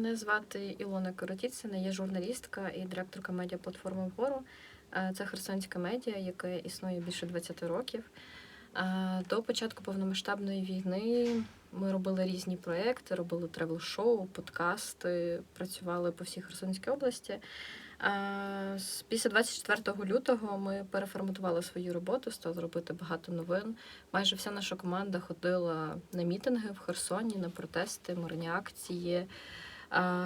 Мене звати Ілона Коротіцина, я журналістка і директорка медіаплатформи «Вгору». Е, Це херсонська медіа, яке існує більше 20 років. Е, До початку повномасштабної війни ми робили різні проекти, робили тревел-шоу, подкасти, працювали по всій Херсонській області. Е, Після 24 лютого ми переформатували свою роботу, стали робити багато новин. Майже вся наша команда ходила на мітинги в Херсоні, на протести, мирні акції.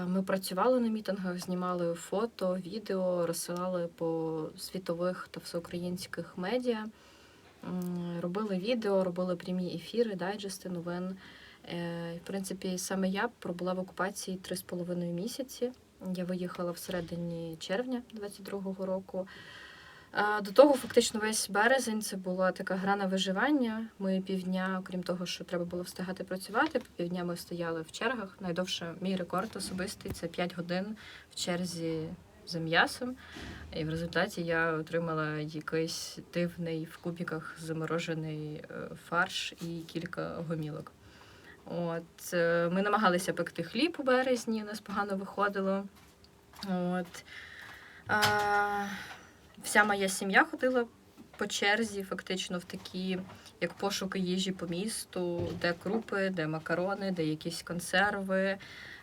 Ми працювали на мітингах, знімали фото, відео, розсилали по світових та всеукраїнських медіа. Робили відео, робили прямі ефіри, дайджести новин. Е, В принципі, саме я пробула в окупації три з половиною місяці. Я виїхала всередині червня 22-го року. Е, До того, фактично, весь березень це була така гра на виживання. Ми півдня, окрім того, що треба було встигати працювати, півдня ми стояли в чергах. Найдовше мій рекорд особистий це 5 годин в черзі за м'ясом. І в результаті я отримала якийсь дивний в кубіках заморожений е, фарш і кілька гомілок. От е, ми намагалися пекти хліб у березні, у нас погано виходило. От. А, вся моя сім'я ходила по черзі, фактично в такі, як пошуки їжі по місту, де крупи, де макарони, де якісь консерви,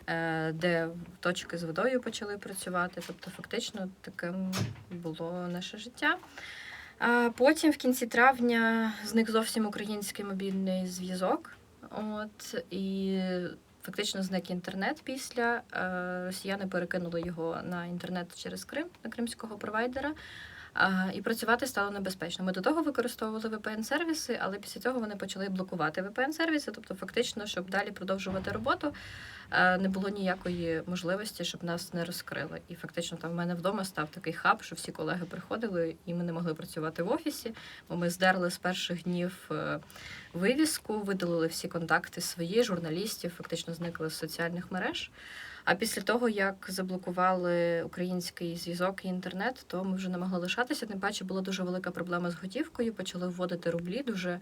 е, де точки з водою почали працювати. Тобто, фактично, таким було наше життя. А потім, в кінці травня, зник зовсім український мобільний зв'язок. От і фактично зник інтернет після. Е, Росіяни перекинули його на інтернет через Крим, на кримського провайдера. І працювати стало небезпечно. Ми до того використовували VPN-сервіси, але після цього вони почали блокувати VPN-сервіси. Тобто, фактично, щоб далі продовжувати роботу, не було ніякої можливості, щоб нас не розкрили. І фактично там в мене вдома став такий хаб, що всі колеги приходили, і ми не могли працювати в офісі, бо ми здерли з перших днів е, вивіску, видалили всі контакти свої, журналістів, фактично зникли з соціальних мереж. А після того, як заблокували український зв'язок і інтернет, то ми вже не могли лишатися. Тим паче була дуже велика проблема з готівкою. Почали вводити рублі дуже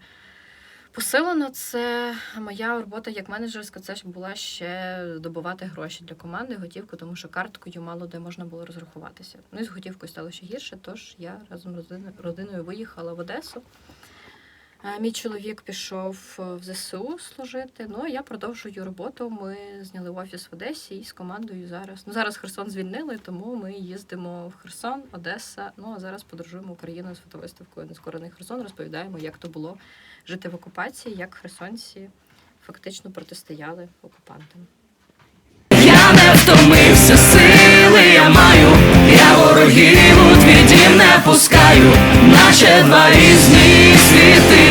посилено. Це моя робота як менеджерська. Це була ще добувати гроші для команди, готівку, тому що карткою мало де можна було розрахуватися. Ну і з готівкою стало ще гірше. Тож я разом з родиною виїхала в Одесу. Мій чоловік пішов е, в ЗСУ служити. Ну я продовжую роботу. Ми зняли офіс в Одесі і з командою зараз. Ну зараз Херсон звільнили, тому ми їздимо в Херсон, Одеса. Ну а зараз подорожуємо Україною з фотовиставкою Нескорений Херсон. Розповідаємо, як то було жити в окупації, як херсонці фактично протистояли окупантам. Я не втомився, сили я маю, я ворогів у твій дім не пускаю, наче два різні світи,